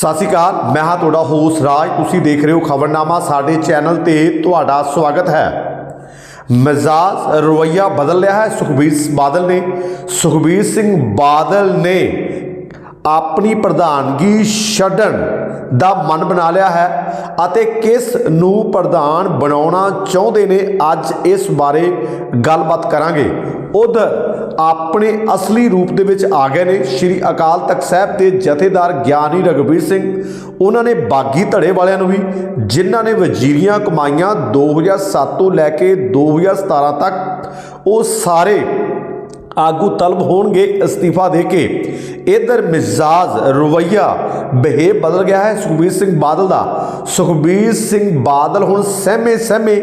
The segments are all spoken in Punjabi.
ਸਤਿ ਸ਼੍ਰੀ ਅਕਾਲ, ਮੈਂ ਹਾਂ ਤੁਹਾਡਾ ਹੋਸ ਰਾਜ। ਤੁਸੀਂ ਦੇਖ ਰਹੇ ਹੋ ਖਬਰਨਾਮਾ, ਸਾਡੇ ਚੈਨਲ ਤੇ ਤੁਹਾਡਾ ਸਵਾਗਤ ਹੈ। ਮਿਜ਼ਾਜ ਰਵਈਆ ਬਦਲ ਰਿਹਾ ਹੈ, ਸੁਖਬੀਰ ਬਾਦਲ ਨੇ। ਸੁਖਬੀਰ ਸਿੰਘ ਬਾਦਲ ਨੇ ਆਪਣੀ ਪ੍ਰਧਾਨਗੀ ਛੱਡਣ ਦਾ ਮਨ ਬਣਾ ਲਿਆ ਹੈ ਅਤੇ ਕਿਸ ਨੂੰ ਪ੍ਰਧਾਨ ਬਣਾਉਣਾ ਚਾਹੁੰਦੇ ਨੇ ਅੱਜ ਇਸ ਬਾਰੇ ਗੱਲਬਾਤ ਕਰਾਂਗੇ। ਉਧਰ ਆਪਣੇ ਅਸਲੀ ਰੂਪ ਦੇ ਵਿੱਚ ਆ ਗਏ ਨੇ ਸ੍ਰੀ ਅਕਾਲ ਤਖਤ ਸਾਹਿਬ ਦੇ ਜਥੇਦਾਰ ਗਿਆਨੀ ਰਘਬੀਰ ਸਿੰਘ। ਉਹਨਾਂ ਨੇ ਬਾਗੀ ਧੜੇ ਵਾਲਿਆਂ ਨੂੰ ਵੀ, ਜਿਨ੍ਹਾਂ ਨੇ ਵਜ਼ੀਰੀਆਂ ਕਮਾਈਆਂ 2007 ਤੋਂ ਲੈ ਕੇ 2017 ਤੱਕ, ਉਹ ਸਾਰੇ ਆਗੂ ਤਲਬ ਹੋਣਗੇ ਅਸਤੀਫਾ ਦੇ ਕੇ। ਇਧਰ ਮਿਜ਼ਾਜ ਰਵਈਆ ਬਹੇ ਬਦਲ ਗਿਆ ਹੈ ਸੁਖਬੀਰ ਸਿੰਘ ਬਾਦਲ ਦਾ। ਸੁਖਬੀਰ ਸਿੰਘ ਬਾਦਲ ਹੁਣ ਸਹਿਮੇ ਸਹਿਮੇ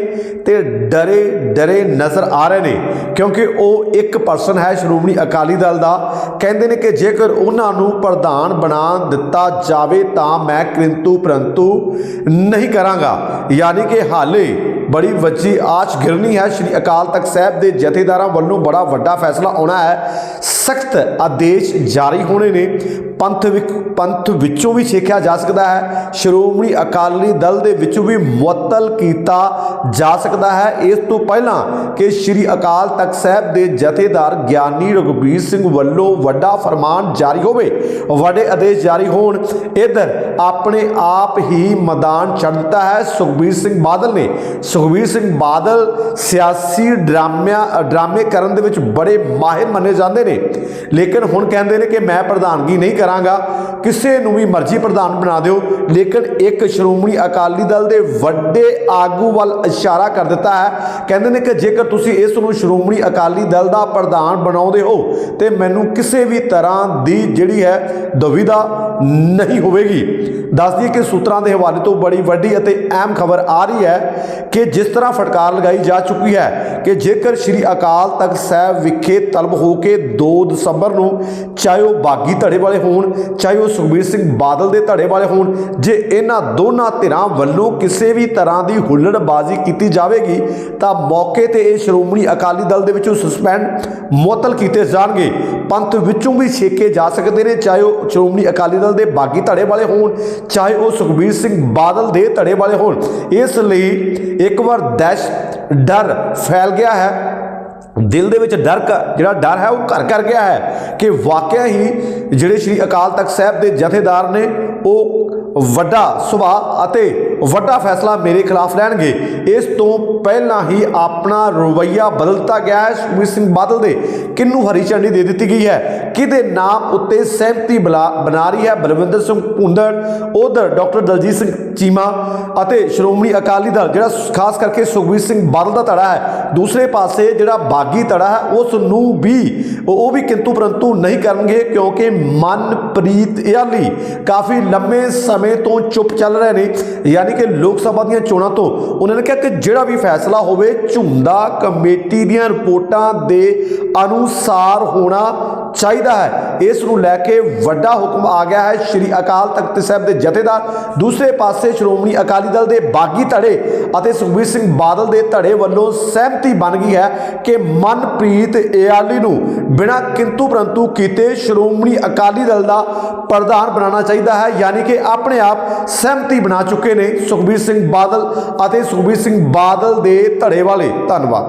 ਤੇ ਡਰੇ ਡਰੇ ਨਜ਼ਰ ਆ ਰਹੇ ਨੇ, ਕਿਉਂਕਿ ਉਹ ਇੱਕ ਪਰਸਨ ਹੈ ਸ਼੍ਰੋਮਣੀ ਅਕਾਲੀ ਦਲ ਦਾ। ਕਹਿੰਦੇ ਨੇ ਕਿ ਜੇਕਰ ਉਹਨਾਂ ਨੂੰ ਪ੍ਰਧਾਨ ਬਣਾ ਦਿੱਤਾ ਜਾਵੇ ਤਾਂ ਮੈਂ ਕਿੰਤੂ ਪਰੰਤੂ ਨਹੀਂ ਕਰਾਂਗਾ। ਯਾਨੀ ਕਿ ਹਾਲੇ ਬੜੀ ਵੱਜੀ ਆਚ ਗਿਰਨੀ ਹੈ। ਸ਼੍ਰੀ ਅਕਾਲ ਤਖਤ ਸਾਹਿਬ ਦੇ ਜਥੇਦਾਰਾਂ ਵੱਲੋਂ ਬੜਾ ਵੱਡਾ ਫੈਸਲਾ ਆਉਣਾ ਹੈ। ਸਖਤ ਆਦੇਸ਼ ਜਾਰੀ ਹੋਣੇ ਨੇ। ਪੰਥ ਵਿਕ- ਪੰਥ ਵਿੱਚੋਂ ਵੀ ਛੇਕਿਆ ਜਾ ਸਕਦਾ ਹੈ। ਸ਼੍ਰੋਮਣੀ ਅਕਾਲੀ ਦਲ ਦੇ ਵਿੱਚੋਂ ਵੀ ਮੁਅੱਤਲ ਕੀਤਾ ਜਾ ਸਕਦਾ ਹੈ। ਇਸ ਤੋਂ ਪਹਿਲਾਂ ਕਿ ਸ਼੍ਰੀ ਅਕਾਲ ਤਖਤ ਸਾਹਿਬ ਦੇ ਜਥੇਦਾਰ ਗਿਆਨੀ ਰਘਬੀਰ ਸਿੰਘ ਵੱਲੋਂ ਵੱਡਾ ਫਰਮਾਨ ਜਾਰੀ ਹੋਵੇ। ਵੱਡੇ ਆਦੇਸ਼ ਜਾਰੀ ਹੋਣ। ਇਧਰ ਆਪਣੇ ਆਪ ਹੀ ਮੈਦਾਨ ਛੱਡ ਦਿੱਤਾ ਹੈ। ਸੁਖਬੀਰ ਸਿੰਘ ਬਾਦਲ ਨੇ ਸੁਖਬੀਰ ਸਿੰਘ ਬਾਦਲ ਸਿਆਸੀ ਡਰਾਮਿਆਂ, ਡਰਾਮੇ ਕਰਨ ਦੇ ਵਿੱਚ ਬੜੇ ਮਾਹਿਰ ਮੰਨੇ ਜਾਂਦੇ ਨੇ। ਲੇਕਿਨ ਹੁਣ ਕਹਿੰਦੇ ਨੇ ਕਿ ਮੈਂ ਪ੍ਰਧਾਨਗੀ ਨਹੀਂ ਕਰਾਂਗਾ। ਕਿਸੇ ਨੂੰ ਵੀ ਮਰਜ਼ੀ ਪ੍ਰਧਾਨ ਬਣਾ ਦਿਓ। ਲੇਕਿਨ ਇੱਕ ਸ਼੍ਰੋਮਣੀ ਅਕਾਲੀ ਦਲ ਦੇ ਵੱਡੇ ਆਗੂ ਵੱਲ ਇਸ਼ਾਰਾ ਕਰ ਦਿੱਤਾ ਹੈ। ਕਹਿੰਦੇ ਨੇ ਕਿ ਜੇਕਰ ਤੁਸੀਂ ਇਸ ਨੂੰ ਸ਼੍ਰੋਮਣੀ ਅਕਾਲੀ ਦਲ ਦਾ ਪ੍ਰਧਾਨ ਬਣਾਉਂਦੇ ਹੋ, ਤੇ ਮੈਨੂੰ ਕਿਸੇ ਵੀ ਤਰ੍ਹਾਂ ਦੀ ਜਿਹੜੀ ਹੈ ਦੁਵਿਧਾ ਨਹੀਂ ਹੋਵੇਗੀ। ਦੱਸ ਦਈਏ ਕਿ ਸੂਤਰਾਂ ਦੇ ਹਵਾਲੇ ਤੋਂ ਬੜੀ ਵੱਡੀ ਅਤੇ ਅਹਿਮ ਖਬਰ ਆ ਰਹੀ ਹੈ ਕਿ ਜਿਸ ਤਰ੍ਹਾਂ ਫਟਕਾਰ ਲਗਾਈ ਜਾ ਚੁੱਕੀ ਹੈ ਕਿ ਜੇਕਰ ਸ੍ਰੀ ਅਕਾਲ ਤਖਤ ਸਾਹਿਬ ਵਿਖੇ ਤਲਬ ਹੋ ਕੇ 2 ਦਸੰਬਰ ਨੂੰ ਚਾਹੇ ਉਹ ਬਾਗੀ ਧੜੇ ਵਾਲੇ ਹੋਣ, ਚਾਹੇ ਉਹ ਸੁਖਬੀਰ ਸਿੰਘ ਬਾਦਲ ਦੇ ਧੜੇ ਵਾਲੇ ਹੋਣ, ਜੇ ਇਹਨਾਂ ਦੋਨਾਂ ਧਿਰਾਂ ਵੱਲੋਂ ਕਿਸੇ ਵੀ ਤਰ੍ਹਾਂ ਦੀ ਹੁੱਲੜਬਾਜ਼ੀ ਕੀਤੀ ਜਾਵੇਗੀ, ਤਾਂ ਮੌਕੇ ਤੇ ਇਹ ਸ਼੍ਰੋਮਣੀ ਅਕਾਲੀ ਦਲ ਦੇ ਵਿੱਚੋਂ ਸਸਪੈਂਡ ਮੁਅੱਤਲ ਕੀਤੇ ਜਾਣਗੇ। ਪੰਥ ਵਿੱਚੋਂ ਵੀ ਛੇਕੇ ਜਾ ਸਕਦੇ ਨੇ, ਚਾਹੇ ਉਹ ਸ਼੍ਰੋਮਣੀ ਅਕਾਲੀ ਦਲ ਦੇ ਬਾਗੀ ਧੜੇ ਵਾਲੇ ਹੋਣ, ਚਾਹੇ ਉਹ ਸੁਖਬੀਰ ਸਿੰਘ ਬਾਦਲ ਦੇ ਧੜੇ ਵਾਲੇ ਹੋਣ। ਇਸ ਲਈ ਇੱਕ ਇੱਕ ਵਾਰ ਦਹਿਸ਼ਤ ਡਰ ਫੈਲ ਗਿਆ ਹੈ। ਦਿਲ ਦੇ ਵਿੱਚ ਡਰ ਕ- ਜਿਹੜਾ ਡਰ ਹੈ, ਉਹ ਘਰ ਕਰ ਗਿਆ ਹੈ ਕਿ ਵਾਕਿਆ ਹੀ ਜਿਹੜੇ ਸ੍ਰੀ ਅਕਾਲ ਤਖਤ ਸਾਹਿਬ ਦੇ ਜਥੇਦਾਰ ਨੇ, ਉਹ ਵੱਡਾ ਸੁਭਾਅ ਅਤੇ ਵੱਡਾ ਫੈਸਲਾ ਮੇਰੇ ਖਿਲਾਫ ਲੈਣਗੇ। ਇਸ ਤੋਂ ਪਹਿਲਾਂ ਹੀ ਆਪਣਾ ਰਵਈਆ ਬਦਲਤਾ ਗਿਆ ਹੈ। ਸੁਖਬੀਰ ਸਿੰਘ ਬਾਦਲ ਦੇ ਕਿੰਨੂੰ ਹਰੀ ਝੰਡੀ ਦੇ ਦਿੱਤੀ ਗਈ ਹੈ। ਕਿਹਦੇ ਨਾਮ ਉੱਤੇ ਸਹਿਮਤੀ ਬਲਾ- ਬਣਾ ਰਹੀ ਹੈ ਬਲਵਿੰਦਰ ਸਿੰਘ ਭੁੰਦੜ, ਉਧਰ ਡਾਕਟਰ ਦਲਜੀਤ ਸਿੰਘ ਚੀਮਾ ਅਤੇ ਸ਼੍ਰੋਮਣੀ ਅਕਾਲੀ ਦਲ, ਜਿਹੜਾ ਖਾਸ ਕਰਕੇ ਸੁਖਬੀਰ ਸਿੰਘ ਬਾਦਲ ਦਾ ਧੜਾ ਹੈ। ਦੂਸਰੇ ਪਾਸੇ ਜਿਹੜਾ ਬਾਗੀ ਧੜਾ ਹੈ, ਉਸ ਨੂੰ ਵੀ ਉਹ ਵੀ ਕਿੰਤੂ ਪਰੰਤੂ ਨਹੀਂ ਕਰਨਗੇ ਕਿਉਂਕਿ ਮਨਪ੍ਰੀਤ ਇਆਲੀ ਕਾਫੀ ਲੰਮੇ ਸਮੇਂ ਤੋਂ ਚੁੱਪ ਚੱਲ ਰਹੇ ਨੇ। ਯਾਨੀ ਕਿ ਲੋਕ ਸਭਾ ਦੀਆਂ ਚੋਣਾਂ ਤੋਂ ਉਹਨਾਂ ਨੇ ਕਿਹਾ ਕਿ ਜਿਹੜਾ ਵੀ ਫੈਸਲਾ ਹੋਵੇ ਝੁੰਦਾ ਕਮੇਟੀ ਦੀਆਂ ਰਿਪੋਰਟਾਂ ਦੇ ਅਨੁਸਾਰ ਹੋਣਾ ਚਾਹੀਦਾ ਹੈ। ਇਸ ਨੂੰ ਲੈ ਕੇ ਵੱਡਾ ਹੁਕਮ ਆ ਗਿਆ ਹੈ ਸ਼੍ਰੀ ਅਕਾਲ ਤਖਤ ਸਾਹਿਬ ਦੇ ਜਥੇਦਾਰ ਦੂਸਰੇ ਪਾਸੇ ਸ਼੍ਰੋਮਣੀ ਅਕਾਲੀ ਦਲ ਦੇ ਬਾਗੀ ਧੜੇ ਅਤੇ ਸੁਖਬੀਰ ਸਿੰਘ ਬਾਦਲ ਦੇ ਧੜੇ ਵੱਲੋਂ ਸਹਿਮਤੀ ਬਣ ਗਈ ਹੈ ਕਿ ਮਨਪ੍ਰੀਤ ਇਆਲੀ ਨੂੰ ਬਿਨਾਂ ਕਿੰਤੂ ਪਰੰਤੂ ਕੀਤੇ ਸ਼੍ਰੋਮਣੀ ਅਕਾਲੀ ਦਲ ਦਾ ਪ੍ਰਧਾਨ ਬਣਾਉਣਾ ਚਾਹੀਦਾ ਹੈ, ਯਾਨੀ ਕਿ ਆਪਣੇ ਆਪ ਸਹਿਮਤੀ ਬਣਾ ਚੁੱਕੇ ਨੇ ਸੁਖਬੀਰ ਸਿੰਘ ਬਾਦਲ ਅਤੇ ਸੁਖਬੀਰ ਸਿੰਘ ਬਾਦਲ ਦੇ ਧੜੇ ਵਾਲੇ। ਧੰਨਵਾਦ।